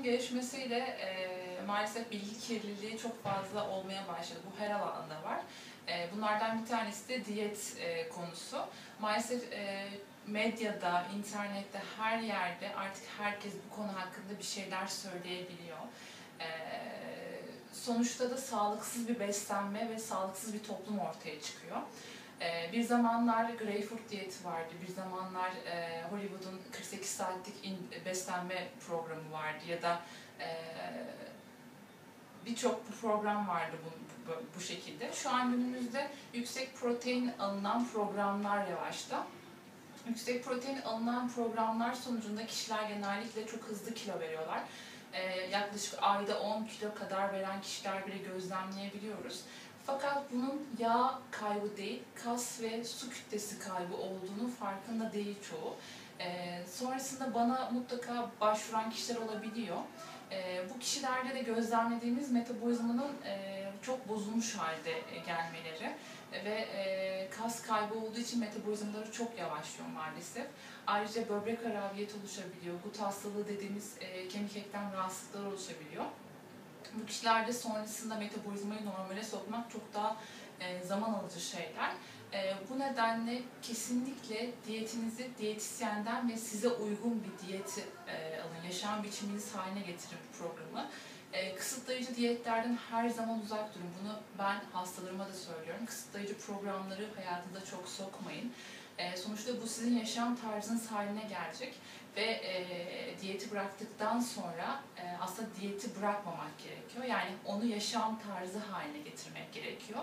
teknolojinin gelişmesiyle e, maalesef bilgi kirliliği çok fazla olmaya başladı. Bu her alanda var. E, bunlardan bir tanesi de diyet e, konusu. Maalesef e, medyada, internette, her yerde artık herkes bu konu hakkında bir şeyler söyleyebiliyor. E, sonuçta da sağlıksız bir beslenme ve sağlıksız bir toplum ortaya çıkıyor. Bir zamanlar Greyfurt diyeti vardı, bir zamanlar e, Hollywood'un 48 saatlik in- beslenme programı vardı ya da e, birçok program vardı bu, bu, bu şekilde. Şu an günümüzde yüksek protein alınan programlar revaçta. Yüksek protein alınan programlar sonucunda kişiler genellikle çok hızlı kilo veriyorlar. Ee, yaklaşık ayda 10 kilo kadar veren kişiler bile gözlemleyebiliyoruz. Fakat bunun yağ kaybı değil, kas ve su kütlesi kaybı olduğunu farkında değil çoğu. Ee, sonrasında bana mutlaka başvuran kişiler olabiliyor. Ee, bu kişilerde de gözlemlediğimiz metabolizmanın e, çok bozulmuş halde e, gelmeleri ve e, kas kaybı olduğu için metabolizmaları çok yavaşlıyor maalesef. Ayrıca böbrek harabiyeti oluşabiliyor. Gut hastalığı dediğimiz e, kemik eklem rahatsızlıkları oluşabiliyor. Bu kişilerde sonrasında metabolizmayı normale sokmak çok daha e, zaman alıcı şeyler. E, bu nedenle kesinlikle diyetinizi diyetisyenden ve size uygun bir diyeti e, alın. Yaşam biçiminiz haline getirin bu programı. Kısıtlayıcı diyetlerden her zaman uzak durun. Bunu ben hastalarıma da söylüyorum. Kısıtlayıcı programları hayatınıza çok sokmayın. Sonuçta bu sizin yaşam tarzınız haline gelecek ve diyeti bıraktıktan sonra aslında diyeti bırakmamak gerekiyor. Yani onu yaşam tarzı haline getirmek gerekiyor.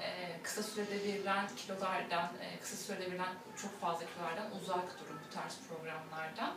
E, kısa sürede verilen kilolardan, e, kısa sürede verilen çok fazla kilolardan uzak durun bu tarz programlardan.